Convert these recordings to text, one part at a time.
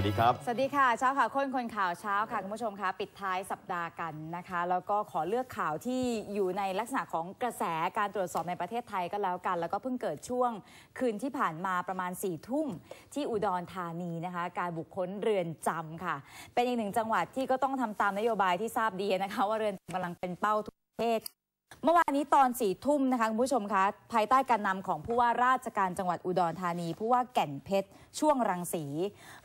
วัสดีครับ สวัสดีค่ะ เช้าข่าวค้นคนข่าวเช้าค่ะ คุณผู้ชมคะปิดท้ายสัปดาห์กันนะคะ แล้วก็ขอเลือกข่าวที่อยู่ในลักษณะของกระแสการตรวจสอบในประเทศไทยก็แล้วกัน แล้วก็เพิ่งเกิดช่วงคืนที่ผ่านมาประมาณ4ี่ทุ่มที่อุดรธานีนะคะ การบุคคลเรือนจำค่ะ เป็นอีกหนึ่งจังหวัดที่ก็ต้องทำตามนโยบายที่ทราบดีนะคะ ว่าเรือนจำกำลังเป็นเป้าทุกประเทศเมื่อวานนี้ตอนสี่ทุ่มนะคะคุณผู้ชมคะภายใต้การนำของผู้ว่าราชการจังหวัดอุดรธานี ผู้ว่าแก่นเพชร ช่วงรังสี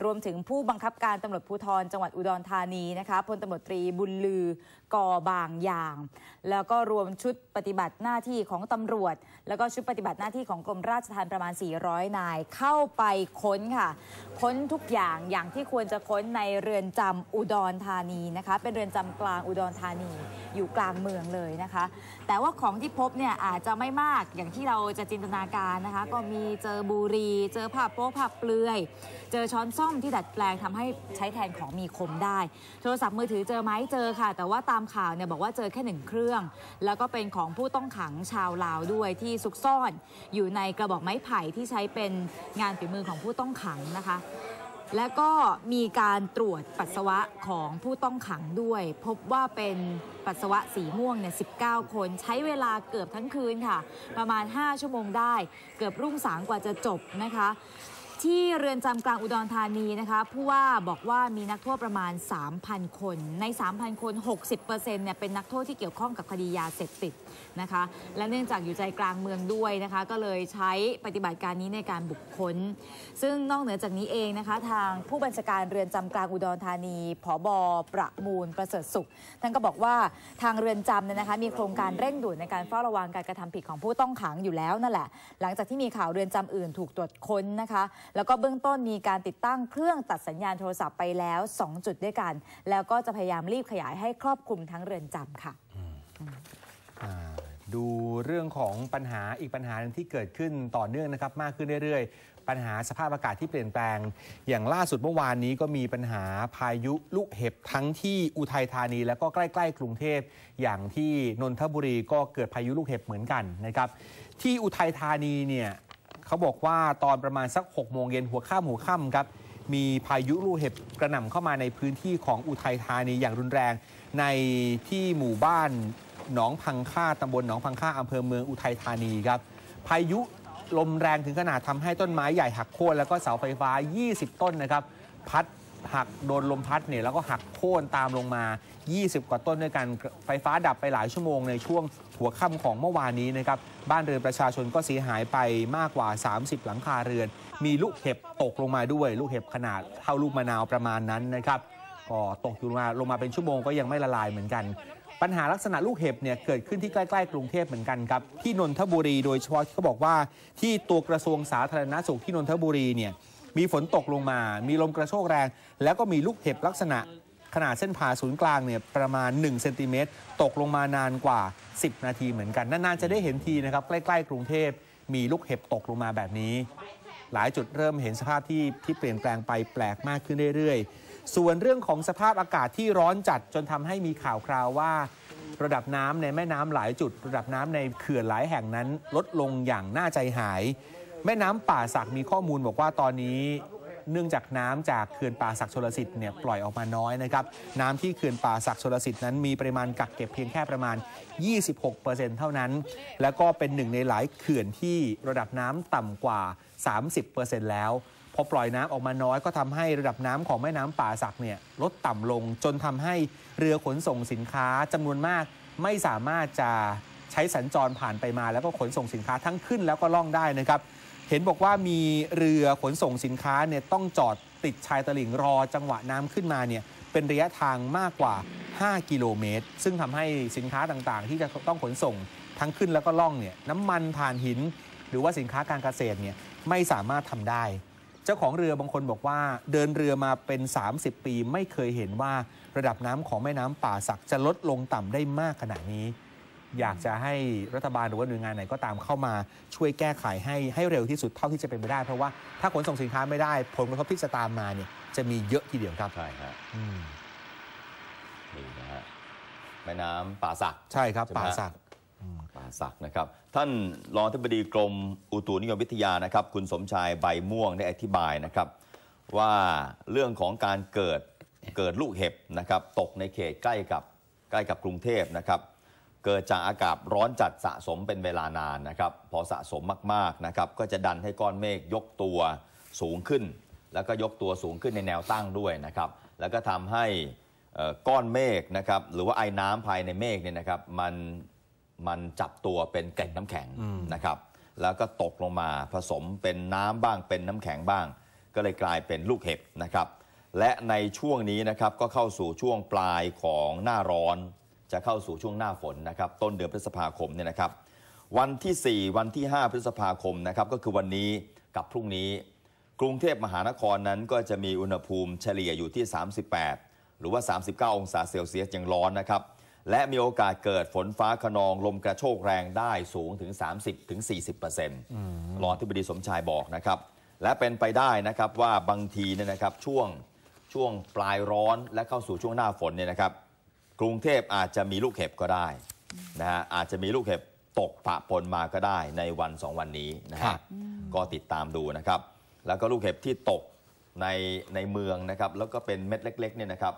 รวมถึงผู้บังคับการตำรวจภูธรจังหวัดอุดรธานีนะคะพลตำรวจตรีบุญลือกอบางอย่าง แล้วก็รวมชุดปฏิบัติหน้าที่ของตำรวจ แล้วก็ชุดปฏิบัติหน้าที่ของกรมราชทัณฑ์ประมาณ 400 นายเข้าไปค้นค่ะ ค้นทุกอย่างอย่างที่ควรจะค้นในเรือนจำอุดรธานีนะคะ เป็นเรือนจำกลางอุดรธานีอยู่กลางเมืองเลยนะคะ แต่ว่าของที่พบเนี่ยอาจจะไม่มากอย่างที่เราจะจินตนาการนะคะ ก็มีเจอบุหรี เจอผ้าโป๊ผ้าเปลือยเจอช้อนซ่อมที่ดัดแปลงทำให้ใช้แทนของมีคมได้ โทรศัพท์มือถือเจอไหมเจอค่ะ แต่ว่าตามข่าวเนี่ยบอกว่าเจอแค่หนึ่งเครื่อง แล้วก็เป็นของผู้ต้องขังชาวลาวด้วยที่ซุกซ่อน อยู่ในกระบอกไม้ไผ่ที่ใช้เป็นงานฝีมือของผู้ต้องขังนะคะและก็มีการตรวจปัสสาวะของผู้ต้องขังด้วย พบว่าเป็นปัสสาวะสีม่วงเนี่ย19 คน ใช้เวลาเกือบทั้งคืนค่ะ ประมาณ 5 ชั่วโมงได้ เกือบรุ่งสางกว่าจะจบนะคะ ที่เรือนจำกลางอุดรธานีนะคะผู้ว่าบอกว่ามีนักโทษประมาณ 3,000 คน ใน 3,000 คน 60%เนี่ยเป็นนักโทษที่เกี่ยวข้องกับคดียาเสพติดนะคะ และเนื่องจากอยู่ใจกลางเมืองด้วยนะคะ ก็เลยใช้ปฏิบัติการนี้ในการบุคคล ซึ่งนอกเหนือจากนี้เองนะคะ ทางผู้บัญชาการเรือนจำกลางอุดรธานีผบประมูลประเสริฐสุข ท่านก็บอกว่าทางเรือนจำเนี่ยนะคะมีโครงการเร่งด่วนในการเฝ้าระวังการกระทำผิดของผู้ต้องขังอยู่แล้วนั่นแหละ หลังจากที่มีข่าวเรือนจำอื่นถูกตรวจค้นนะคะแล้วก็เบื้องต้นมีการติดตั้งเครื่องตัดสัญญาณโทรศัพท์ไปแล้ว 2 จุดด้วยกัน แล้วก็จะพยายามรีบขยายให้ครอบคลุมทั้งเรือนจำค่ะดูเรื่องของปัญหาอีกปัญหาหนึ่งที่เกิดขึ้นต่อเนื่องนะครับมากขึ้นเรื่อยๆ ปัญหาสภาพอากาศที่เปลี่ยนแปลง อย่างล่าสุดเมื่อวานนี้ก็มีปัญหาพายุลูกเห็บทั้งที่อุทัยธานี แล้วก็ใกล้ๆกรุงเทพอย่างที่นนทบุรีก็เกิดพายุลูกเห็บเหมือนกันนะครับที่อุทัยธานีเนี่ย เขาบอกว่าตอนประมาณสัก6โมงเย็นหัวข้ามหัวค่ำครับ มีพายุลูกเห็บกระหน่ำเข้ามาในพื้นที่ของอุทัยธานีอย่างรุนแรง ในที่หมู่บ้านหนองพังค่าตำบลหนองพังค่าอำเภอเมืองอุทัยธานีครับ พายุลมแรงถึงขนาดทำให้ต้นไม้ใหญ่หักโค่นแล้วก็เสาไฟฟ้า 20 ต้นนะครับ พัด หักโดนลมพัดเนี่ยแล้วก็หักโค่นตามลงมา 20 กว่าต้นด้วยกันไฟฟ้าดับไปหลายชั่วโมงในช่วงหัวค่ำของเมื่อวานนี้นะครับบ้านเรือนประชาชนก็เสียหายไปมากกว่า 30 หลังคาเรือน มีลูกเห็บตกลงมาด้วย ลูกเห็บขนาดเท่าลูกมะนาวประมาณนั้นนะครับก็ตกอยู่ลงมาลงมาเป็นชั่วโมงก็ยังไม่ละลายเหมือนกัน ปัญหาลักษณะลูกเห็บเนี่ยเกิดขึ้นที่ใกล้ๆกรุงเทพเหมือนกันครับที่นนทบุรีโดยเฉพาะเขาบอกว่าที่ตัวกระทรวงสาธารณสุขที่นนทบุรีเนี่ย มีฝนตกลงมา มีลมกระโชกแรง แล้วก็มีลูกเห็บลักษณะ ขนาดเส้นผ่าศูนย์กลางเนี่ยประมาณ1เซนติเมตรตกลงมานานกว่า 10 นาทีเหมือนกัน นานๆจะได้เห็นทีนะครับ ใกล้ ๆ กรุงเทพมีลูกเห็บตกลงมาแบบนี้ หลายจุดเริ่มเห็นสภาพที่ที่เปลี่ยนแปลงไปแปลกมากขึ้นเรื่อยๆ ส่วนเรื่องของสภาพอากาศที่ร้อนจัดจนทำให้มีข่าวคราวว่าระดับน้ำในแม่น้ำหลายจุด ระดับน้ำในเขื่อนหลายแห่งนั้นลดลงอย่างน่าใจหาย แม่น้ำป่าสักมีข้อมูลบอกว่าตอนนี้เนื่องจากน้ำจากเขื่อนป่าสักชลสิทธิ์เนี่ยปล่อยออกมาน้อยนะครับน้ำที่เขื่อนป่าสักชลสิทธิ์นั้นมีปริมาณกักเก็บเพียงแค่ประมาณ 26%เท่านั้น แล้วก็เป็นหนึ่งในหลายเขื่อนที่ระดับน้ำต่ำกว่า 30%แล้วพอปล่อยน้ำออกมาน้อยก็ทำให้ระดับน้ำของแม่น้ำป่าสักเนี่ยลดต่ำลงจนทำให้เรือขนส่งสินค้าจำนวนมากไม่สามารถจะใช้สัญจรผ่านไปมา แล้วก็ขนส่งสินค้าทั้งขึ้นแล้วก็ล่องได้นะครับ เห็นบอกว่ามีเรือขนส่งสินค้าเนี่ยต้องจอดติดชายตลิ่งรอจังหวะน้ำขึ้นมาเนี่ยเป็นระยะทางมากกว่า 5 กิโลเมตร ซึ่งทำให้สินค้าต่างๆ ที่จะต้องขนส่งทั้งขึ้นแล้วก็ล่องเนี่ยน้ำมันถ่านหิน หรือว่าสินค้าการเกษตรเนี่ยไม่สามารถทำได้ เจ้าของเรือบางคนบอกว่า เดินเรือมาเป็น 30 ปี ไม่เคยเห็นว่าระดับน้ำของแม่น้ำป่าสักจะลดลงต่ำได้มากขนาดนี้ อยากจะให้รัฐบาลหรือว่าหน่วยงานไหนก็ตามเข้ามาช่วยแก้ไขให้ให้เร็วที่สุดเท่าที่จะเป็นไปได้ เพราะว่าถ้าขนส่งสินค้าไม่ได้ ผลกระทบที่จะตามมาเนี่ยจะมีเยอะทีเดียวครับใช่ฮะอืมนี่นะฮะแม่น้ำป่าสักใช่ครับใช่ไหมป่าฮะสักป่าสักนะครับ ท่านรองอธิบดีกรมอุตุนิยมวิทยานะครับ คุณสมชายใบม่วงได้อธิบายนะครับ ว่าเรื่องของการเกิดเกิดลูกเห็บนะครับ ตกในเขตใกล้กับใกล้กับกรุงเทพนะครับ เกิดจากอากาศร้อนจัดสะสมเป็นเวลานานนะครับ พอสะสมมากๆนะครับ ก็จะดันให้ก้อนเมฆยกตัวสูงขึ้น แล้วก็ยกตัวสูงขึ้นในแนวตั้งด้วยนะครับ แล้วก็ทำให้ก้อนเมฆนะครับ หรือว่าไอ้น้ำภายในเมฆเนี่ยนะครับ มันมันจับตัวเป็นเกล็ดน้ำแข็งนะครับ แล้วก็ตกลงมาผสมเป็นน้ำบ้างเป็นน้ำแข็งบ้าง ก็เลยกลายเป็นลูกเห็บนะครับ และในช่วงนี้นะครับก็เข้าสู่ช่วงปลายของหน้าร้อน จะเข้าสู่ช่วงหน้าฝนนะครับต้นเดือนพฤษภาคมเนี่ยนะครับ วันที่ 4 วันที่ 5 พฤษภาคมนะครับก็คือวันนี้กับพรุ่งนี้ กรุงเทพมหานครนั้นก็จะมีอุณหภูมิเฉลี่ยอยู่ที่ 38 หรือว่า 39 องศาเซลเซียสยังร้อนนะครับและมีโอกาสเกิดฝนฟ้าขนองลมกระโชกแรงได้สูงถึง 30ถึง40%รองที่บดีสมชายบอกนะครับ และเป็นไปได้นะครับว่าบางทีเนี่ยนะครับช่วงช่วงปลายร้อนและเข้าสู่ช่วงหน้าฝนเนี่ยนะครับ กรุงเทพอาจจะมีลูกเห็บก็ได้นะฮะอาจจะมีลูกเห็บตกปะปนมาก็ได้ในวันสองวันนี้นะครัฮะบก็ติดตามดูนะครับ แล้วก็ลูกเห็บที่ตกในในเมืองนะครับ แล้วก็เป็นเม็ดเล็กๆเนี่ยนะครับ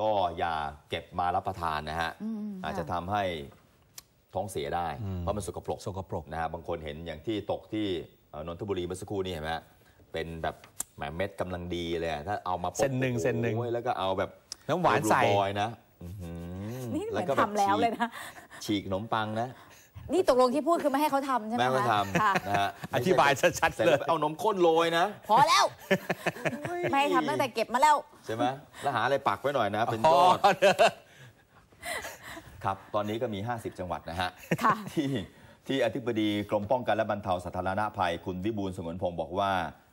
ก็อย่าเก็บมารับประทานนะฮะอืมอาจจะค่ะทำให้ท้องเสียได้อืมเพราะมันสกปรกสกปรกนะฮะบางคนเห็นอย่างที่ตกที่เอ่อนนทบุรีเมื่อสักครู่นี่เห็นไหมฮะเป็นแบบแหมเม็ดกำลังดีเลยอะถ้าเอามาปุ๊บเส้นหนึ่งโอ้โเส้นหนึ่งแล้วก็เอาแบบน้ำหวานใส่บลูบอยนะอื้อหือ นี่เหมือนก็บบทำแล้วเลยนะ ฉีกขนมปังนะ นี่ตกลงที่พูดคือไม่ให้เขาทำใช่ไหมแม่คะก็ทค่ะำนะฮะอธิบายชัดๆเสร็จเลแล้ยวเอานมข้นโรยนะ พอแล้ว ไม่ให้ทำตั้งแต่เก็บมาแล้ว ใช่ไหมแล้วหาอะไรปักไว้หน่อยนะ เป็นอ๋ยออดครับ ตอนนี้ก็มี 50 จังหวัดนะฮะค่ะที่ที่อธิบดีกรมป้องกันและบรรเทาสาธารณภัย คุณวิบูลย์สงวนพงศ์บอกว่า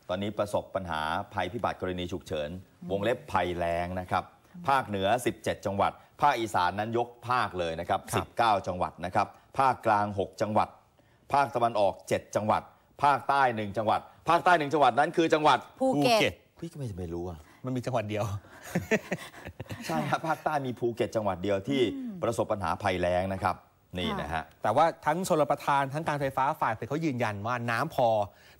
ตอนนี้ประสบปัญหาภัยพิบัติกรณีฉุกเฉิน วงเล็บภัยแล้งนะครับ ภาคเหนือ 17 จังหวัด ภาคอีสานนั้นยกภาคเลยนะครับครับ 19 จังหวัดนะครับ ภาคกลาง 6 จังหวัด ภาคตะวันออก 7 จังหวัด ภาคใต้ 1 จังหวัด ภาคใต้ 1 จังหวัดนั้นคือจังหวัดภูเก็ตพี่ก็ไม่ไม่รู้อะมันมีจังหวัดเดียว ใช่ครับภาคใต้มีภูเก็ตจังหวัดเดียวที่ประสบปัญหาภัยแล้งนะครับนี่นะฮะแต่ว่าทั้งชลประทานทั้งการไฟฟ้าฝ่ายผลิตเขายืนยันว่าน้ำพอ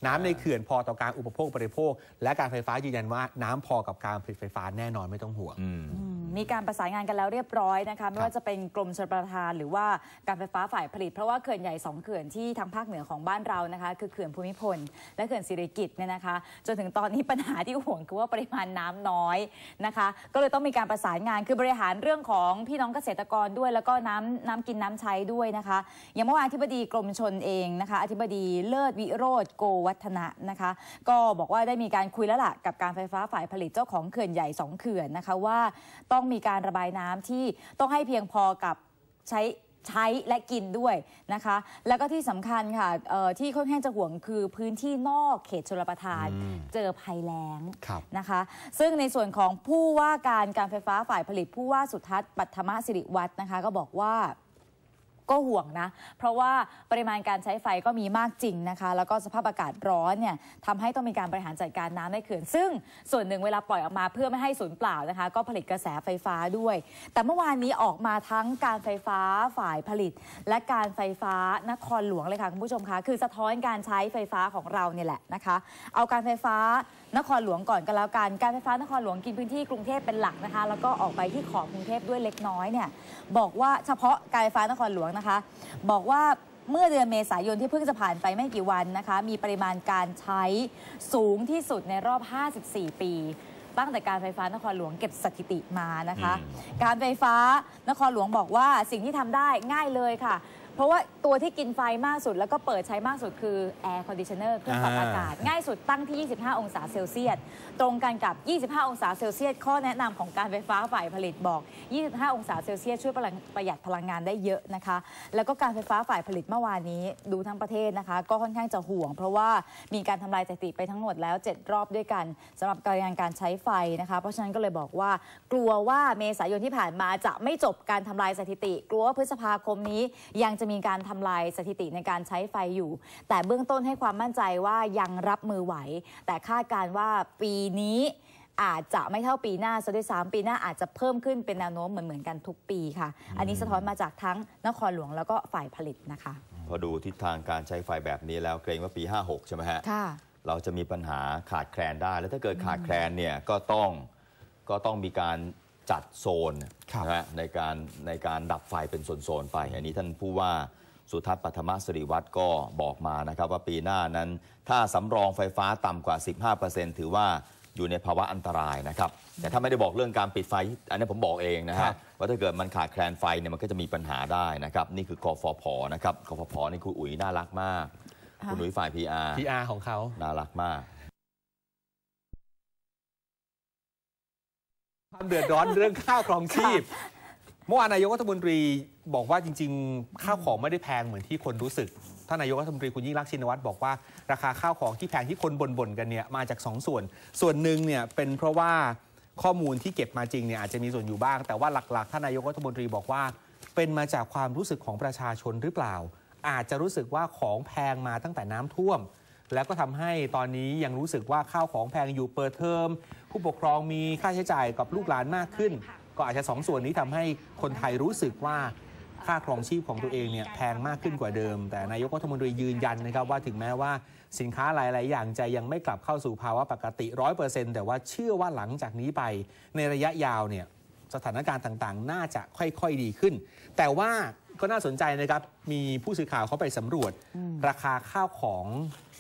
น้ำในเขื่อนพอต่อการอุปโภคบริโภค และการไฟฟ้ายืนยันว่าน้ำพอกับการผลิตไฟฟ้าแน่นอนไม่ต้องห่วงอืมอืมมีการประสานงานกันแล้วเรียบร้อยนะคะไม่ครับว่าจะเป็นกรมชลประทานหรือว่าการไฟฟ้าฝ่ายผลิต เพราะว่าเขื่อนใหญ่สองเขื่อนที่ทางภาคเหนือของบ้านเรานะคะคือเขื่อนภูมิพล และเขื่อนสิริกิติ์เนี่ยนะคะ จนถึงตอนนี้ปัญหาที่ห่วงคือว่าปริมาณน้ำน้อยนะคะ ก็เลยต้องมีการประสานงานคือบริหารเรื่องของพี่น้องเกษตรกรด้วย แล้วก็น้ำน้ำกินน้ำใช้ด้วยนะคะ อย่างเมื่อวานอธิบดีกรมชนเองนะคะ อธิบดีเลิศวิโรธโกวัฒนะนะคะ ก็บอกว่าได้มีการคุยแล้วล่ะกับการไฟฟ้าฝ่ายผลิตเจ้าของเขื่อนใหญ่สองเขื่อนนะคะว่าต้องมีการระบายน้ำที่ต้องให้เพียงพอกับใช้ใช้และกินด้วยนะคะ แล้วก็ที่สำคัญค่ะเอ่อที่ค่อนข้างจะห่วงคือพื้นที่นอกเขตชลประทานอืมเจอภัยแล้งครับนะคะ ซึ่งในส่วนของผู้ว่าการการไฟฟ้าฝ่ายผลิตผู้ว่าสุทัศน์ปัทมสิริวัฒน์นะคะ ก็บอกว่า ก็ห่วงนะ เพราะว่าปริมาณการใช้ไฟก็มีมากจริงนะคะ แล้วก็สภาพอากาศร้อนเนี่ยทำให้ต้องมีการบริหารจัดการน้ำในเขื่อน ซึ่งส่วนหนึ่งเวลาปล่อยออกมาเพื่อไม่ให้สูญเปล่านะคะ ก็ผลิตกระแสไฟฟ้าด้วย แต่เมื่อวานนี้ออกมาทั้งการไฟฟ้าฝ่ายผลิต และการไฟฟ้านครหลวงเลยค่ะคุณผู้ชมคะคือสะท้อนการใช้ไฟฟ้าของเราเนี่ยแหละนะคะ เอาการไฟฟ้า นครหลวงก่อนก็แล้วกันการไฟฟ้านครหลวงกินพื้นที่กรุงเทพเป็นหลักนะคะ แล้วก็ออกไปที่ขอบกรุงเทพด้วยเล็กน้อยเนี่ยบอกว่าเฉพาะการไฟฟ้านครหลวงนะคะ บอกว่าเมื่อเดือนเมษายนที่เพิ่งจะผ่านไปไม่กี่วันนะคะ มีปริมาณการใช้สูงที่สุดในรอบ 54 ปี ตั้งแต่การไฟฟ้านครหลวงเก็บสถิติมานะคะอืมการไฟฟ้านครหลวงบอกว่าสิ่งที่ทำได้ง่ายเลยค่ะ เพราะว่าตัวที่กินไฟมากสุด แล้วก็เปิดใช้มากสุดคือแอร์คอนดิชเนอร์เครื่องปรับอ่าอากาศ ง่ายสุดตั้งที่ 25 องศาเซลเซียส ตรงกันกับ 25 องศาเซลเซียส ข้อแนะนำของการไฟฟ้าฝ่ายผลิตบอก 25 องศาเซลเซียสช่วยประหลังประหยัดพลังงานได้เยอะนะคะ แล้วก็การไฟฟ้าฝ่ายผลิตเมื่อวานนี้ดูทั้งประเทศนะคะ ก็ค่อนข้างจะห่วง เพราะว่ามีการทำลายสถิติไปทั้งหมดแล้ว 7 รอบด้วยกันสำหรับการงานการใช้ไฟนะคะ เพราะฉะนั้นก็เลยบอกว่ากลัวว่าเมษายนที่ผ่านมาจะไม่จบการทำลายสถิติ กลัวว่าพฤษภาคมนี้ยังจะมีการทำลายสถิติในการใช้ไฟอยู่ แต่เบื้องต้นให้ความมั่นใจว่ายังรับมือไหว แต่คาดการณ์ว่าปีนี้อาจจะไม่เท่าปีหน้าซะด้วยซ้ำปีหน้าอาจจะเพิ่มขึ้นเป็นแนวโน้มเหมือนเหมือนๆกันทุกปีค่ะ อันนี้สะท้อนมาจากทั้งนครหลวงแล้วก็ฝ่ายผลิตนะคะ พอดูทิศทางการใช้ไฟแบบนี้แล้วเกรงว่าปี 56 ใช่ไหมฮะค่ะเราจะมีปัญหาขาดแคลนได้ แล้วถ้าเกิดขาดแคลนเนี่ยก็ต้องก็ต้องมีการ จัดโซนครับนะฮะในการในการดับไฟเป็นโซน ๆ ไป อันนี้ท่านผู้ว่าสุทัศน์ปัทมสิริวัตรก็บอกมานะครับว่าปีหน้านั้น ถ้าสำรองไฟฟ้าต่ำกว่า 15%ถือว่าอยู่ในภาวะอันตรายนะครับ แต่ถ้าไม่ได้บอกเรื่องการปิดไฟ อันนี้ผมบอกเองนะครัฮะบว่าถ้าเกิดมันขาดแคลนไฟเนี่ยมันก็จะมีปัญหาได้นะครับ นี่คือกฟผนะครับกฟผนี่คุณอุ๋ยน่ารักมากค่ะคุณอุ๋ยฝ่าย PR PR ของเขาน่ารักมาก ความเดือดร้อนเรื่องค่าครองชีพ เมื่อวานนายกรัฐมนตรีบอกว่าจริง ๆ ข้าวของไม่ได้แพงเหมือนที่คนรู้สึกท่านนายกรัฐมนตรีคุณยิ่งรักษินวัตรบอกว่าราคาข้าวของที่แพงที่คนบ่นๆกันเนี่ยมาจาก 2 ส่วน ส่วนหนึ่งเนี่ยเป็นเพราะว่าข้อมูลที่เก็บมาจริงเนี่ยอาจจะมีส่วนอยู่บ้าง แต่ว่าหลักๆท่านนายกรัฐมนตรีบอกว่า เป็นมาจากความรู้สึกของประชาชนหรือเปล่า อาจจะรู้สึกว่าของแพงมาตั้งแต่น้ำท่วม แล้วก็ทำให้ตอนนี้ยังรู้สึกว่าข้าวของแพงอยู่เปิดเทอม ผู้ปกครองมีค่าใช้จ่ายกับลูกหลานมากขึ้น ก็อาจจะสองส่วนนี้ทำให้คนไทยรู้สึกว่าค่าครองชีพของตัวเองเนี่ยแพงมากขึ้นกว่าเดิม แต่นายกรัฐมนตรียืนยันนะครับว่าถึงแม้ว่าสินค้าหลาย ๆ อย่างจะยังไม่กลับเข้าสู่ภาวะปกติ 100%แต่ว่าเชื่อว่าหลังจากนี้ไปในระยะยาวเนี่ยสถานการณ์ต่าง ๆ น่าจะค่อย ๆ ดีขึ้น แต่ว่า ก็น่าสนใจนะครับ มีผู้สื่อข่าวเขาไปสำรวจ ราคาข้าวของ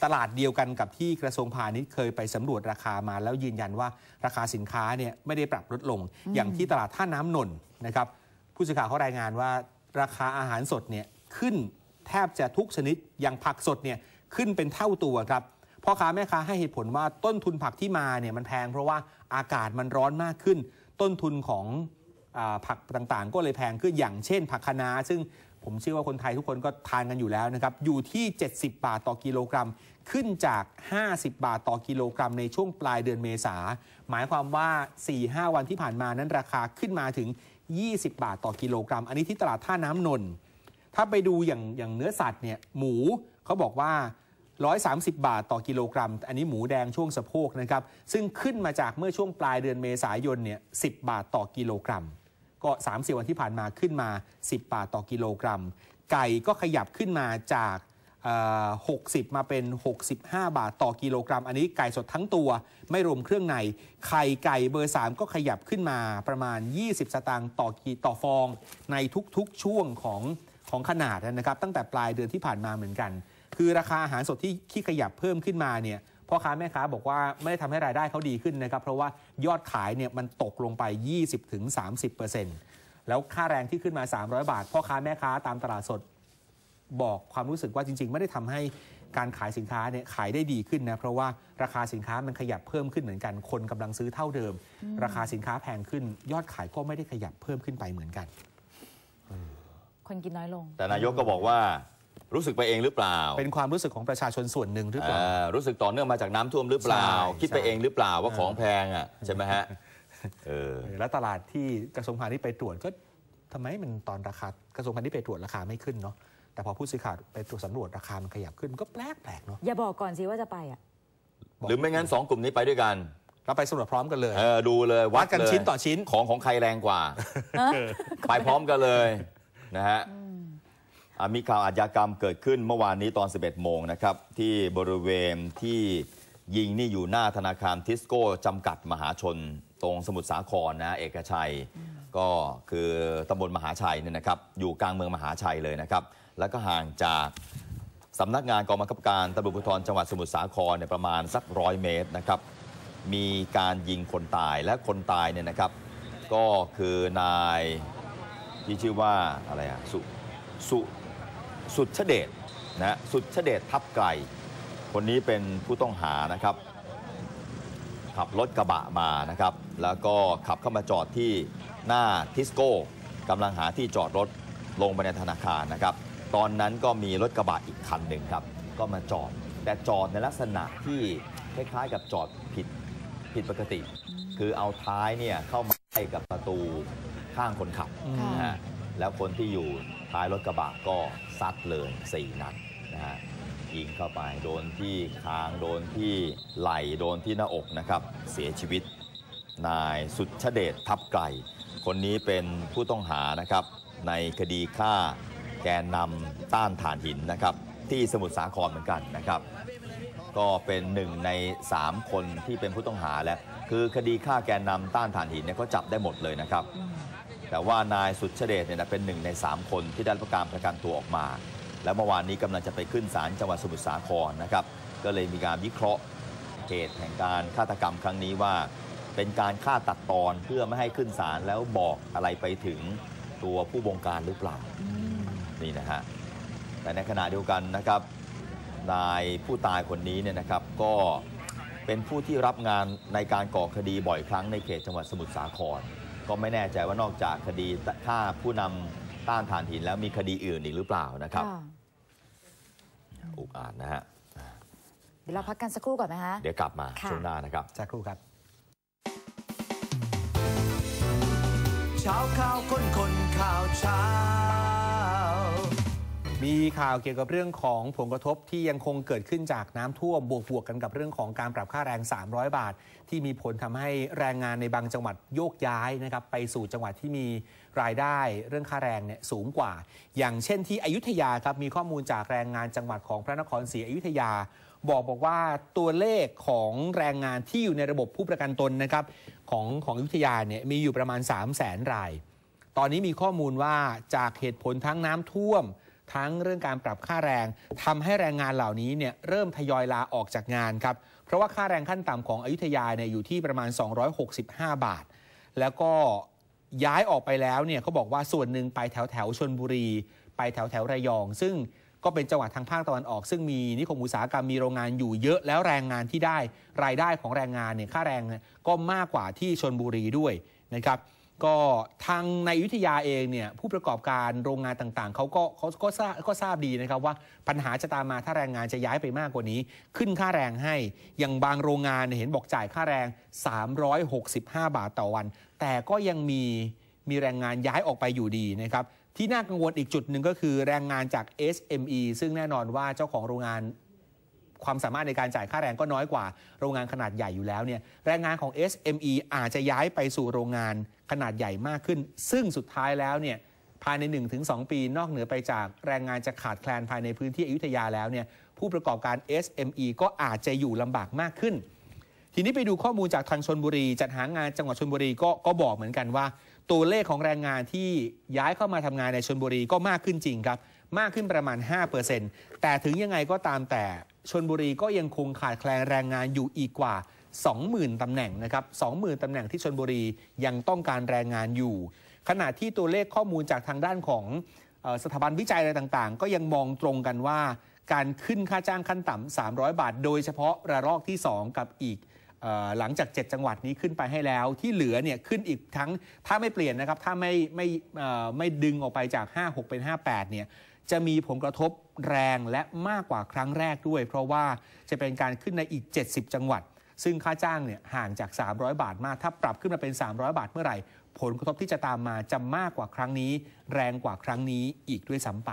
ตลาดเดียวกันกับที่กระทรวงพาณิชย์เคยไปสำรวจราคามาแล้วยืนยันว่าราคาสินค้าเนี่ยไม่ได้ปรับลดลง อย่างที่ตลาดท่าน้ำนนท์นะครับ ผู้สื่อข่าวเขารายงานว่า ราคาอาหารสดเนี่ยขึ้นแทบจะทุกชนิดอย่างผักสดเนี่ยขึ้นเป็นเท่าตัวครับพ่อค้าแม่ค้าให้เหตุผลว่าต้นทุนผักที่มาเนี่ยมันแพงเพราะว่าอากาศมันร้อนมากขึ้น ต้นทุนของอา ผักต่างๆ ก็เลยแพงขึ้นอย่างเช่น ผักคะน้าซึ่งผมเชื่อว่าคนไทยทุกคนก็ทานกันอยู่แล้วนะครับ อยู่ที่ 70 บาทต่อกิโลกรัม ขึ้นจาก 50 บาทต่อกิโลกรัมในช่วงปลายเดือนเมษา หมายความว่า 4-5 วันที่ผ่านมานั้นราคาขึ้นมาถึง 20 บาทต่อกิโลกรัม อันนี้ที่ตลาดท่าน้ำนนท์ถ้าไปดูอย่างอย่างเนื้อสัตว์เนี่ยหมูเขาบอกว่า 130 บาทต่อกิโลกรัม อันนี้หมูแดงช่วงสะโพกนะครับ ซึ่งขึ้นมาจากเมื่อช่วงปลายเดือนเมษายนเนี่ย10 บาทต่อกิโลกรัม ก็3วันที่ผ่านมาขึ้นมา 10 บาทต่อกิโลกรัม ไก่ก็ขยับขึ้นมาจาก60 มาเป็น 65 บาทต่อกิโลกรัม อันนี้ไก่สดทั้งตัวไม่รวมเครื่องใน ไข่ไก่เบอร์ 3 ก็ขยับขึ้นมาประมาณ 20 สตางค์ต่อกีต่อฟอง ในทุกๆช่วงของของขนาดนะครับ ตั้งแต่ปลายเดือนที่ผ่านมาเหมือนกัน คือราคาอาหารสดที่ที่ขยับเพิ่มขึ้นมาเนี่ย พ่อค้าแม่ค้าบอกว่าไม่ได้ทำให้รายได้เขาดีขึ้นนะครับ เพราะว่ายอดขายเนี่ยมันตกลงไป 20-30%แล้วค่าแรงที่ขึ้นมา 300 บาท พ่อค้าแม่ค้าตามตลาดสด บอกความรู้สึกว่าจริง ๆ ไม่ได้ทำให้การขายสินค้าเนี่ยขายได้ดีขึ้นนะเพราะว่าราคาสินค้ามันขยับเพิ่มขึ้นเหมือนกัน คนกำลังซื้อเท่าเดิม ราคาสินค้าแพงขึ้น ยอดขายก็ไม่ได้ขยับเพิ่มขึ้นไปเหมือนกัน คนกินน้อยลง แต่นายกก็บอกว่า รู้สึกไปเองหรือเปล่า เป็นความรู้สึกของประชาชนส่วนหนึ่งหรือเปล่าอ่ารู้สึกต่อเนื่องมาจากน้ำท่วมหรือเปล่าใช่คิดไปใช่เองหรือเปล่าว่าของแพงอะใช่ไหมฮะเออแล้วตลาดที่กระทรวงพาณิชย์ไปตรวจก็ทำไมมันตอนราคากระทรวงพาณิชย์ไปตรวจราคาไม่ขึ้นเนาะแต่พอผู้สื่อข่าวไปตรวจสำรวจราคามันขยับขึ้นมันก็แปลกแปลกๆเนาะอย่าบอกก่อนสิว่าจะไปอะหรือไม่งั้นสองกลุ่มนี้ไปด้วยกันเราไปสำรวจพร้อมกันเลยเออดูเลยวัดกันเลยชิ้นต่อชิ้นของของใครแรงกว่า ไปพร้อมกันเลยนะฮะอะ มีข่าวอาชญากรรมเกิดขึ้นเมื่อวานนี้ตอน 11 โมงนะครับ ที่บริเวณที่ยิงนี่อยู่หน้าธนาคารทิสโก้จำกัดมหาชน ตรงสมุทรสาครนะเอกชัย ก็คือตำบลมหาชัยเนี่ยนะครับ อยู่กลางเมืองมหาชัยเลยนะครับ แล้วก็ห่างจากสำนักงานกองบังคับการตำรวจภูธรจังหวัดสมุทรสาครเนี่ยประมาณสักร้อยเมตรนะครับ มีการยิงคนตายและคนตายเนี่ยนะครับ ก็คือนายที่ชื่อว่าอะไรอะสุสุ สุดชเดชนะสุดชเดชทับไกล คนนี้เป็นผู้ต้องหานะครับขับรถกระบะมานะครับ แล้วก็ขับเข้ามาจอดที่หน้าทิสโก้กำลังหาที่จอดรถลงไปในธนาคารนะครับ ตอนนั้นก็มีรถกระบะอีกคันหนึ่งครับ ก็มาจอด แต่จอดในลักษณะที่คล้ายๆกับจอดผิดผิดปกติ คือเอาท้ายเนี่ยเข้ามาใกล้กับประตูข้างคนขับอืมนะฮะแล้วคนที่อยู่ ท้ายรถกระบะก็ซัดเลย 4 นัดนะฮะยิงเข้าไปโดนที่คางโดนที่ไหล่โดนที่หน้าอกนะครับ เสียชีวิต นายสุดชเดชทับไกลคนนี้เป็นผู้ต้องหานะครับ ในคดีฆ่าแกนนำต้านฐานหินนะครับ ที่สมุทรสาครเหมือนกันนะครับ ก็เป็นหนึ่งใน 3 คนที่เป็นผู้ต้องหาแล้วคือคดีฆ่าแกนนำต้านถ่านหินเนี่ยเขาจับได้หมดเลยนะครับ แต่ว่านายสุดเฉดชเนี่ยนะเป็นหนึ่งใน 3 คนที่ได้รับการประกันตัวออกมา แล้วเมื่อวานนี้กำลังจะไปขึ้นศาลจังหวัดสมุทรสาครนะครับ ก็เลยมีการวิเคราะห์เหตุแห่งการฆาตกรรมครั้งนี้ว่า เป็นการฆ่าตัดตอนเพื่อไม่ให้ขึ้นศาลแล้วบอกอะไรไปถึงตัวผู้บงการหรือเปล่านี่นะฮะแต่ในขณะเดียวกันนะครับนายผู้ตายคนนี้เนี่ยนะครับก็เป็นผู้ที่รับงานในการก่อคดีบ่อยครั้งในเขตจังหวัดสมุทรสาคร ก็ไม่แน่ใจว่านอกจากคดีฆ่าผู้นำต้านทานหินแล้วมีคดีอื่นอีกหรือเปล่านะครับค่ะอุกอาจนะฮะเดี๋ยวเราพักกันสักครู่ก่อนไหมคะเดี๋ยวกลับมาค่ะช่วงหน้านะครับ สักครู่ครับเช้าข่าวคนคนข่าวเช้า มีข่าวเกี่ยวกับเรื่องของผลกระทบที่ยังคงเกิดขึ้นจากน้ำท่วมบวกบวกกันกับเรื่องของการปรับค่าแรง 300 บาท ที่มีผลทำให้แรงงานในบางจังหวัดโยกย้ายนะครับไปสู่จังหวัดที่มีรายได้เรื่องค่าแรงเนี่ยสูงกว่า อย่างเช่นที่อยุธยาครับมีข้อมูลจากแรงงานจังหวัดของพระนครศรีอยุธยา บอกบอกว่าตัวเลขของแรงงานที่อยู่ในระบบผู้ประกันตนนะครับของของอยุธยาเนี่ยมีอยู่ประมาณ 3 0 0 0 0 0ราย ตอนนี้มีข้อมูลว่าจากเหตุผลทั้งน้ำท่วม ทั้งเรื่องการปรับค่าแรงทำให้แรงงานเหล่านี้เนี่ยเริ่มทยอยลาออกจากงานครับ เพราะว่าค่าแรงขั้นต่ำของอยุธยาเนี่ยอยู่ที่ประมาณ 265 บาท แล้วก็ย้ายออกไปแล้วเนี่ยเขาบอกว่าส่วนหนึ่งไปแถวแถวชนบุรี ไปแถวแถวระยอง ซึ่งก็เป็นจังหวัดทางภาคตะวันออก ซึ่งมีนิคมอุตสาหกรรมมีโรงงานอยู่เยอะแล้วแรงงานที่ได้ รายได้ของแรงงานเนี่ยค่าแรงก็มากกว่าที่ชนบุรีด้วยนะครับ ก็ทางในยุธยาเองเนี่ยผู้ประกอบการโรงงานต่างๆเขาก็เขาก็ทราบก็ทราบดีนะครับว่าปัญหาจะตามมาถ้าแรงงานจะย้ายไปมากกว่านี้ ขึ้นค่าแรงให้อย่างบางโรงงานเนี่ยเห็นบอกจ่ายค่าแรง 365 บาทต่อวัน แต่ก็ยังมีมีแรงงานย้ายออกไปอยู่ดีนะครับที่น่ากังวลอีกจุดหนึ่งก็คือแรงงานจาก SME ซึ่งแน่นอนว่าเจ้าของโรงงานความสามารถในการจ่ายค่าแรงก็น้อยกว่าโรงงานขนาดใหญ่อยู่แล้วเนี่ยแรงงานของ SME อาจจะย้ายไปสู่โรงงาน ขนาดใหญ่มากขึ้น ซึ่งสุดท้ายแล้วเนี่ยภายใน 1-2 ปี นอกเหนือไปจากแรงงานจะขาดแคลนภายในพื้นที่อยุธยาแล้วเนี่ยผู้ประกอบการ SME ก็อาจจะอยู่ลำบากมากขึ้น ทีนี้ไปดูข้อมูลจากทางชนบุรี จัดหางานจังหวัดชนบุรีก็ก็บอกเหมือนกันว่า ตัวเลขของแรงงานที่ย้ายเข้ามาทำงานในชนบุรีก็มากขึ้นจริงครับ มากขึ้นประมาณ 5%แต่ถึงยังไงก็ตามแต่ชนบุรีก็ยังคงขาดแคลนแรงงานอยู่อีกกว่า 20,000 ตำแหน่งนะครับ20,000 ตำแหน่งที่ชนบุรียังต้องการแรงงานอยู่ ขณะที่ตัวเลขข้อมูลจากทางด้านของสถาบันวิจัยอะไรต่างๆ ก็ยังมองตรงกันว่า การขึ้นค่าจ้างขั้นต่ำ300 บาท โดยเฉพาะระลอกที่ 2 กับอีกหลังจาก 7 จังหวัดนี้ขึ้นไปให้แล้วที่เหลือเนี่ยขึ้นอีกทั้งถ้าไม่เปลี่ยนนะครับ ถ้าไม่ไม่ไม่ดึงออกไปจาก 5 6 เป็น 58 เนี่ยจะมีผลกระทบแรงและมากกว่าครั้งแรกด้วย เพราะว่าจะเป็นการขึ้นในอีก 70 จังหวัด ซึ่งค่าจ้างเนี่ยห่างจาก 300 บาทมาก ถ้าปรับขึ้นมาเป็น 300 บาทเมื่อไหร่ ผลกระทบที่จะตามมาจะมากกว่าครั้งนี้ แรงกว่าครั้งนี้อีกด้วยซ้ำไป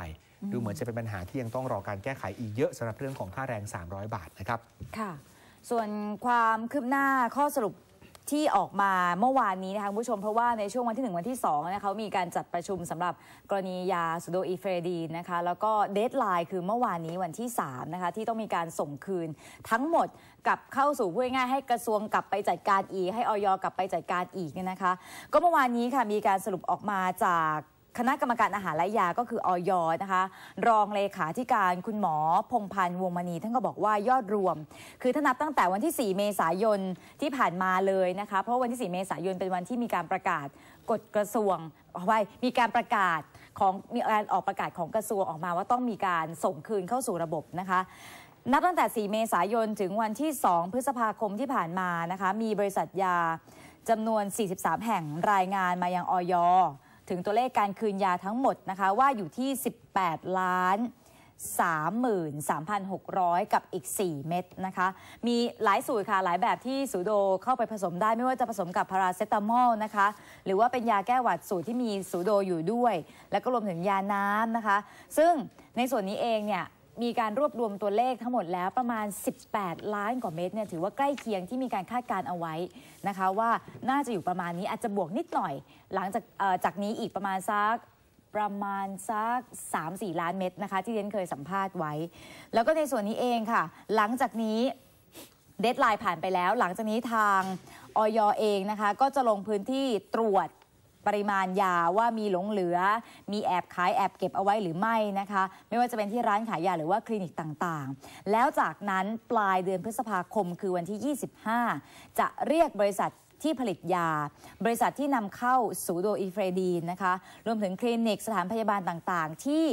ดูเหมือนจะเป็นปัญหาที่ยังต้องรอการแก้ไขอีกเยอะสำหรับเรื่องของค่าแรง 300 บาทนะครับ ค่ะ ส่วนความคืบหน้าข้อสรุป ที่ออกมาเมื่อวานนี้นะคะคุณผู้ชมเพราะว่าในช่วงวันที่ 1 วันที่2นะคะเขามีการจัดประชุมสำหรับกรณียาสุโดอีเฟรดีนนะคะแล้วก็เดทไลน์คือเมื่อวานนี้วันที่3นะคะที่ต้องมีการส่งคืนทั้งหมดกลับเข้าสู่พูดง่ายให้กระทรวงกลับไปจัดการอีกให้ออยกลับไปจัดการอีกเนี่ยนะคะ ก็เมื่อวานนี้ค่ะมีการสรุปออกมาจาก คณะกรรมการอาหารและยาก็คือออยนะคะ รองเลขาธิการคุณหมอพงพันธ์วงมณี ท่านก็บอกว่ายอดรวม คือถ้านับตั้งแต่วันที่ 4 เมษายนที่ผ่านมาเลยนะคะ เพราะวันที่ 4 เมษายนเป็นวันที่มีการประกาศกฎกระทรวงเอาไว้มีการประกาศของมีการออกประกาศของกระทรวงออกมาว่าต้องมีการส่งคืนเข้าสู่ระบบนะคะนับตั้งแต่ 4 เมษายน ถึงวันที่ 2 พฤษภาคมที่ผ่านมานะคะ มีบริษัทยาจำนวน 43 แห่งรายงานมายังออย ถึงตัวเลขการคืนยาทั้งหมดนะคะว่าอยู่ที่ 18 ล้าน33,600 กับอีก 4 เม็ดนะคะ มีหลายสูตรค่ะ หลายแบบที่สูโดเข้าไปผสมได้ไม่ว่าจะผสมกับพาราเซตามอลนะคะ หรือว่าเป็นยาแก้หวัดสูตรที่มีสูโดอยู่ด้วย แล้วก็รวมถึงยาน้ำนะคะ ซึ่งในส่วนนี้เองเนี่ย มีการรวบรวมตัวเลขทั้งหมดแล้วประมาณ 18 ล้านกว่าเม็ดเนี่ยถือว่าใกล้เคียงที่มีการคาดการเอาไว้นะคะว่าน่าจะอยู่ประมาณนี้อาจจะบวกนิดหน่อย หลังจากจากนี้อีกประมาณสักประมาณสัก 3-4 ล้านเม็ดนะคะ ที่เรนเคยสัมภาษณ์ไว้ แล้วก็ในส่วนนี้เองค่ะ หลังจากนี้เดทไลน์ผ่านไปแล้ว หลังจากนี้ทางออยเองนะคะ ก็จะลงพื้นที่ตรวจ ปริมาณยาว่ามีหลงเหลือ มีแอบขายแอบเก็บเอาไว้หรือไม่นะคะ ไม่ว่าจะเป็นที่ร้านขายยาหรือว่าคลินิกต่างๆ แล้วจากนั้นปลายเดือนพฤษภาคมคือวันที่ 25 จะเรียกบริษัท ที่ผลิตยา บริษัทที่นำเข้าสูโดอีเฟรดีนนะคะรวมถึงคลินิกสถานพยาบาลต่างๆ ที่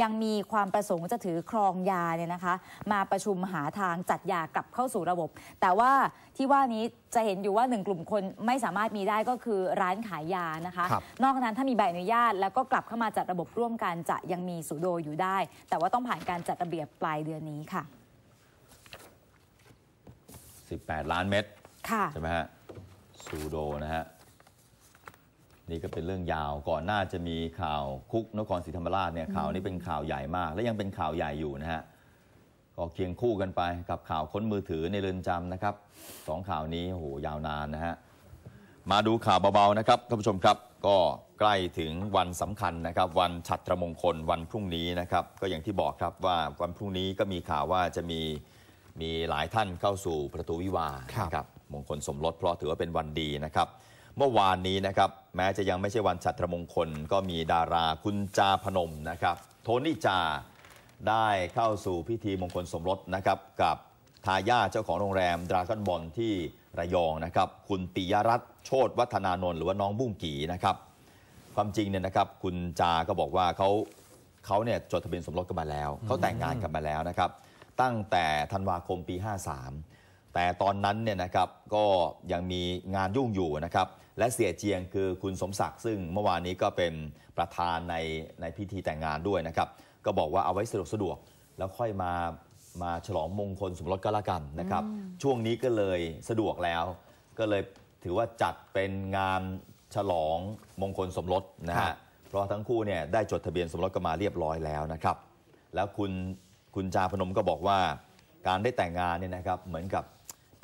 ยังมีความประสงค์จะถือครองยาเนี่ยนะคะมาประชุมหาทางจัดยากลับเข้าสู่ระบบ แต่ว่าที่ว่านี้จะเห็นอยู่ว่าหนึ่งกลุ่มคนไม่สามารถมีได้ก็คือร้านขายยานะคะครับนอกจากนั้นถ้ามีใบอนุญาต แล้วก็กลับเข้ามาจัดระบบร่วมกันจะยังมีสูโดอยู่ได้ แต่ว่าต้องผ่านการจัดระเบียบปลายเดือนนี้ค่ะ 18 ล้านเม็ดค่ะใช่ไหมฮะ ซูโดนะฮะนี่ก็เป็นเรื่องยาวก่อนหน้าจะมีข่าวคุกนครศรีธรรมราชเนี่ยข่าวนี้เป็นข่าวใหญ่มาก และยังเป็นข่าวใหญ่อยู่นะฮะก็เคียงคู่กันไปกับข่าวค้นมือถือในเรือนจำนะครับสองข่าวนี้โอ้โหยาวนานนะฮะมาดูข่าวเบาๆนะครับท่านผู้ชมครับ ก็ใกล้ถึงวันสำคัญนะครับ วันฉัตรมงคลวันพรุ่งนี้นะครับ ก็อย่างที่บอกครับว่าวันพรุ่งนี้ก็มีข่าวว่าจะมีมีหลายท่านเข้าสู่ประตูวิวาห์ครับนะครับ มงคลสมรส เพราะถือว่าเป็นวันดีนะครับ เมื่อวานนี้นะครับ แม้จะยังไม่ใช่วันฉัตรมงคล ก็มีดาราคุณจาพนมนะครับ โทนี่จาได้เข้าสู่พิธีมงคลสมรสนะครับ กับทายาทเจ้าของโรงแรมดราก้อนบอลที่ระยองนะครับ คุณปิยรัตน์โชตวัฒนานนท์หรือว่าน้องบุ้งกีนะครับ ความจริงเนี่ยนะครับ คุณจาก็บอกว่าเขาเขาเนี่ยจดทะเบียนสมรสกันมาแล้วเขาแต่งงานกันมาแล้วนะครับ ตั้งแต่ธันวาคมปี 53 แต่ตอนนั้นเนี่ยนะครับก็ยังมีงานยุ่งอยู่นะครับ และเสียเจียงคือคุณสมศักดิ์ซึ่งเมื่อวานนี้ก็เป็นประธานในในพิธีแต่งงานด้วยนะครับ ก็บอกว่าเอาไว้สะดวกสะดวกๆแล้วค่อยมามาฉลองมงคลสมรสก็แล้วกันนะครับ ช่วงนี้ก็เลยสะดวกแล้ว ก็เลยถือว่าจัดเป็นงานฉลองมงคลสมรสนะครัฮะบเพราะทั้งคู่เนี่ยได้จดทะเบียนสมรสกันมาเรียบร้อยแล้วนะครับ แล้วคุณคุณจาพนมก็บอกว่าการได้แต่งงานเนี่ยนะครับเหมือนกับ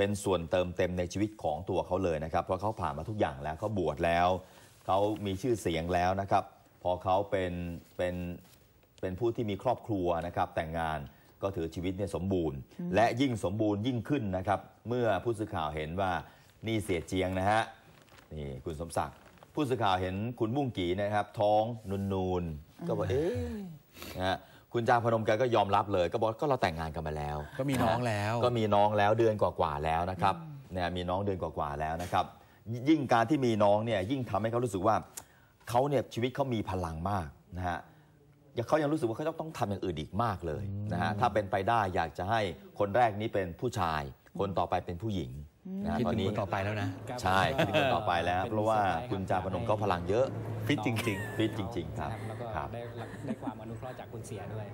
เป็นส่วนเติมเต็มในชีวิตของตัวเขาเลยนะครับ เพราะเขาผ่านมาทุกอย่างแล้วเขาบวชแล้ว เขามีชื่อเสียงแล้วนะครับ พอเขาเป็นเป็นเป็นผู้ที่มีครอบครัวนะครับ แต่งงานก็ถือชีวิตเนี่ยสมบูรณ์ และยิ่งสมบูรณ์ยิ่งขึ้นนะครับ เมื่อผู้สื่อข่าวเห็นว่านี่เสียเจียงนะฮะนี่คุณสมศักดิ์ผู้สื่อข่าวเห็นคุณบุ้งกีนะครับ ท้องนูนๆก็บอกเอ๊ะนะฮะ คุณจาพนมแกก็ยอมรับเลย ก็บอกก็เราแต่งงานกันมาแล้ว ก็มีน้องแล้ว ก็มีน้องแล้วเดือนกว่าๆแล้วนะครับเนี่ยมีน้องเดือนกว่าๆแล้วนะครับ ยิ่งการที่มีน้องเนี่ยยิ่งทำให้เขารู้สึกว่าเขาเนี่ยชีวิตเขามีพลังมากนะฮะยังเขายังรู้สึกว่าเขาต้องต้องทำอย่างอื่นอีกมากเลยนะฮะถ้าเป็นไปได้อยากจะให้คนแรกนี้เป็นผู้ชาย คนต่อไปเป็นผู้หญิงนะฮะคิดตอนถึงนี้คนต่อไปแล้วนะ ใช่คิดถึงคนต่อไปแล้ว เพราะว่าคุณจาพนมเขาพลังเยอะ ฟิตจริงฟิตจริง ๆ ครับแล้วก็ ครับ ได้ได้ความอนุเคราะห์จากคุณเสียด้วย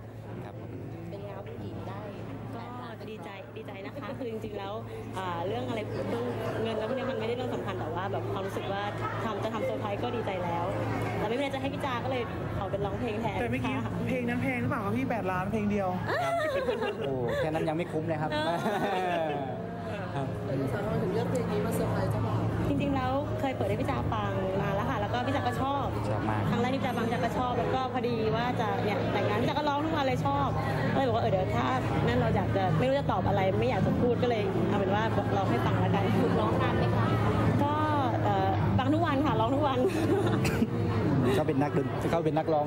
ครับผมเป็นแล้วผู้หญิงได้ก็ดีใจดีใจนะคะคือจริงๆแล้วอ่าเรื่องอะไรเรื่องเงินแล้วพวกเนี้ยมันไม่ได้เรื่องสำคัญแต่ว่าแบบความรู้สึกว่าทำจะทำเซอร์ไพรส์ก็ดีใจแล้วแต่ไม่เป็นไรจะให้พี่จาก็เลยขอเป็นร้องเพลงแทนแต่เมื่อกี้ค่ะเพลงนั้นเพลงหรือเปล่าครับพี่8ล้านเพลงเดียวโอ้แค่นั้นยังไม่คุ้มเลยครับครับจริงๆแล้วเคยเปิดให้พี่จาฟังนานแล้วค่ะแล้ว ก็พี่จาก็ชอบชอบมากครั้งแรกที่พี่จาฟังพี่จาก็ชอบ แล้วก็พอดีว่าจะเนี่ยแต่งงานพี่จาก็ร้องทุกวันเลยชอบก็เลยบอกว่าเออเดี๋ยวถ้านั่นเราอยากจะไม่รู้จะตอบอะไร ไม่อยากจะพูดก็เลยเอาเป็นว่าร้องให้ฟังแล้วกันฝึกร้องนานไหมคะก็เอ่อฟังทุกวันค่ะร้องทุกวันเขาเป็นนักดนเขาเป็นนักร้อง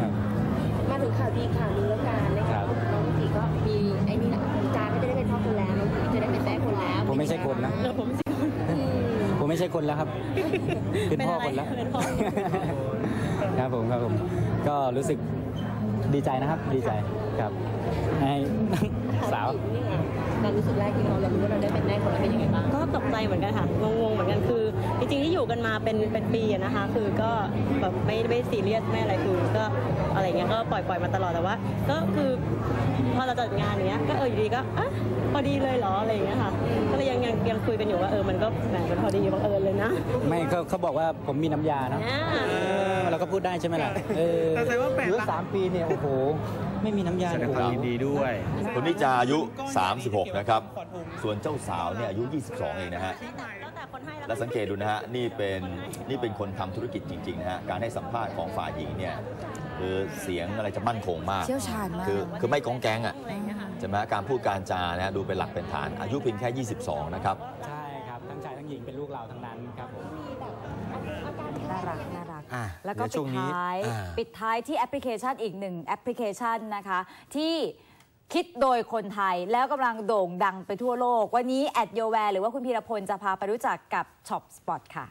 ครับมาถึงข่าวดีข่าวนี้แล้วกันนะครัคะบน้องวิกิก็มีไอ้นี่แหละจานก็จะได้เป็นพ่อคนแล้วน้องวิกิจะได้เป็นแม่คนแล้ว ผมไม่ใช่คนนะเดี๋ยวผมสิ อืม ผมไม่ใช่ คนแล้วครับ เป็นพ่อคนแล้วเป็นพ่อครับผมครับผมก็รู้สึกดีใจนะครับ ดีใจครับให้สาวนี่ไงความรู้สึกแรกที่เราเรารู้ว่าเราได้เป็นแม่คนแล้วเป็นยังไงบ้างก็ตกใจเหมือนกันค่ะงงๆเหมือนกันคือ จริงๆที่อยู่กันมาเป็นเป็นปีอะนะคะ คือก็แบบไม่ไม่ซีเรียสไม่อะไรคือก็อะไรเงี้ยก็ปล่อยปล่อยมาตลอดแต่ว่า ก็คือพอเราจัดงานอย่างเงี้ยก็เอออยู่ดีก็อะพอดีเลยเหรออะไรอย่างเงี้ยค่ะก็เลยยังยังยังคุยกันอยู่ว่าเออมันก็แหมมันพอดีบังเอิญเลยนะไม่เขาเขาบอกว่าผมมีน้ำยาเนอะอ่าเออเวลาเราก็พูดได้ใช่ไหมล่ะเออแต่แสดงว่าแปดหรือล้านสามปีเนี่ยโอ้โหไม่มีน้ำยาแสดงความยินดีด้วย คนนี้จะอายุ 36 นะครับ ส่วนเจ้าสาวเนี่ยอายุ 22 เองนะฮะ แล้วแต่คนให้แล้วและสังเกตดูนะฮะ นี่เป็นนี่เป็นคนทำธุรกิจจริง ๆ นะฮะ การให้สัมภาษณ์ของฝ่ายหญิงเนี่ยคือเสียงอะไรจะมั่นคงมาก เชี่ยวชาญมาก คือคือไม่กองแกงอะใช่ไหมการพูดการจานะฮะดูเป็นหลักเป็นฐาน อายุเพียงแค่ 22 นะครับ อะแล้วก็เดี๋ยวช่ปิวดงนี้ท้าย อ่า ปิดท้ายที่แอปพลิเคชันอีกหนึ่งแอปพลิเคชันนะคะ ที่คิดโดยคนไทยแล้วกำลังโด่งดังไปทั่วโลก วันนี้แอดโยแวร์หรือว่าคุณพีรพลจะพาไปรู้จักกับ Shop Spot ค่ะ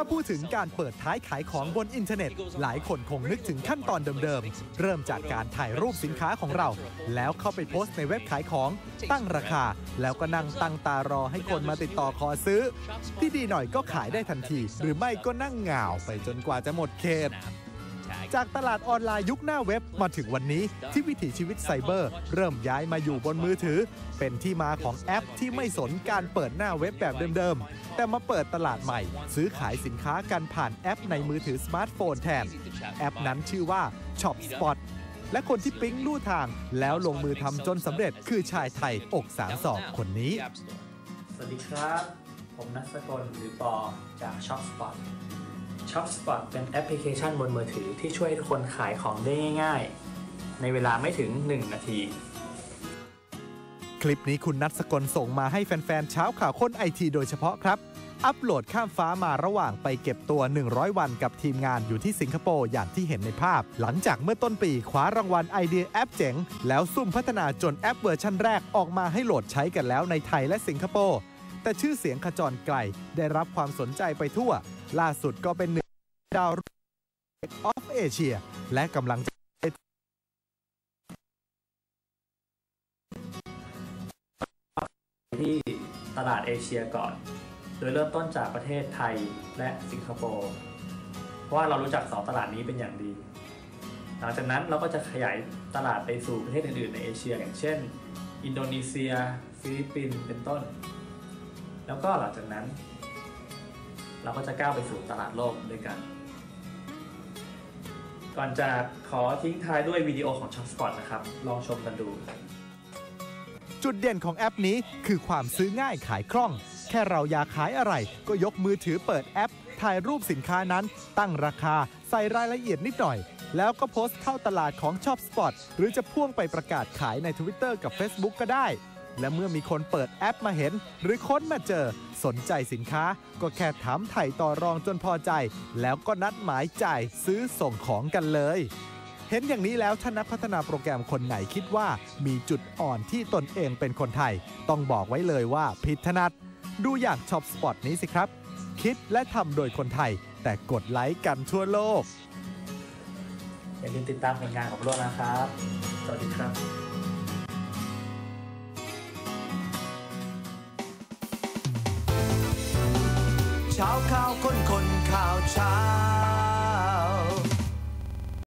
ถ้าพูดถึงการเปิดท้ายขายของบนอินเทอร์เน็ต หลายคนคงนึกถึงขั้นตอนเดิมๆ เริ่มจากการถ่ายรูปสินค้าของเรา แล้วเข้าไปโพสต์ในเว็บขายของ ตั้งราคา แล้วก็นั่งตั้งตารอให้คนมาติดต่อขอซื้อ ที่ดีหน่อยก็ขายได้ทันที หรือไม่ก็นั่งเหงาไปจนกว่าจะหมดเขต จากตลาดออนไลน์ยุคหน้าเว็บมาถึงวันนี้ที่วิถีชีวิตไซเบอร์ เริ่มย้ายมาอยู่บนมือถือ เป็นที่มาของแอปที่ไม่สนการเปิดหน้าเว็บแบบเดิมๆ แต่มาเปิดตลาดใหม่ ซื้อขายสินค้ากันผ่านแอปในมือถือสมาร์ทโฟนแทน แอปนั้นชื่อว่า Shop Spot และคนที่ปิ๊งลู่ทางแล้วลงมือทำจนสำเร็จคือชายไทยอกสามศอกคนนี้ สวัสดีครับ ผมนัทกลหรือปอจาก ShopSpot ShopSpot เป็นแอปพลิเคชันบนมือถือที่ช่วยให้ทุกคนขายของได้ง่ายๆ ในเวลาไม่ถึง 1 นาที คลิปนี้คุณนัทสกลส่งมาให้แฟนๆเช้าข่าวค้นไอทีโดยเฉพาะครับ อัปโหลดข้ามฟ้ามาระหว่างไปเก็บตัว 100 วันกับทีมงานอยู่ที่สิงคโปร์อย่างที่เห็นในภาพ หลังจากเมื่อต้นปีคว้ารางวัลไอเดียแอปเจ๋ง แล้วซุ่มพัฒนาจนแอปเวอร์ชันแรกออกมาให้โหลดใช้กันแล้วในไทยและสิงคโปร์แต่ชื่อเสียงขจรไกลได้รับความสนใจไปทั่ว ล่าสุดก็เป็นหนึ่งดาวออฟเอเชียและกำลังจะที่ตลาดเอเชียก่อน โดยเริ่มต้นจากประเทศไทยและสิงคโปร์เพราะว่าเรารู้จักสองตลาดนี้เป็นอย่างดี หลังจากนั้นเราก็จะขยายตลาดไปสู่ประเทศอื่นๆในเอเชีย อย่างเช่น อินโดนีเซีย ฟิลิปปินส์เป็นต้น แล้วก็หลังจากนั้น เราก็จะก้าวไปสู่ตลาดโลกด้วยกัน ก่อนจะขอทิ้งท้ายด้วยวิดีโอของ ShopSpot นะครับ ลองชมกันดู จุดเด่นของแอปนี้คือความซื้อง่ายขายคล่อง แค่เราอยากขายอะไร ก็ยกมือถือเปิดแอป ถ่ายรูปสินค้านั้น ตั้งราคา ใส่รายละเอียดนิดหน่อย แล้วก็โพสต์เข้าตลาดของ Shop Spot หรือจะพ่วงไปประกาศขายใน Twitter กับ Facebook ก็ได้ และเมื่อมีคนเปิดแอปมาเห็น หรือค้นมาเจอ สนใจสินค้า ก็แค่ถามไถ่ต่อรองจนพอใจ แล้วก็นัดหมายจ่ายซื้อส่งของกันเลย เห็นอย่างนี้แล้วถ้านักพัฒนาโปรแกรมคนไหนคิดว่า มีจุดอ่อนที่ตนเองเป็นคนไทย ต้องบอกไว้เลยว่าผิดถนัด ดูอย่างช็อปสปอตนี้สิครับ คิดและทำโดยคนไทย แต่กดไลค์กันทั่วโลกอย่าลืมติดตามผลงานของพวกเรานะครับ สวัสดีครับ เช้าข่าวคนคนข่าวเช้า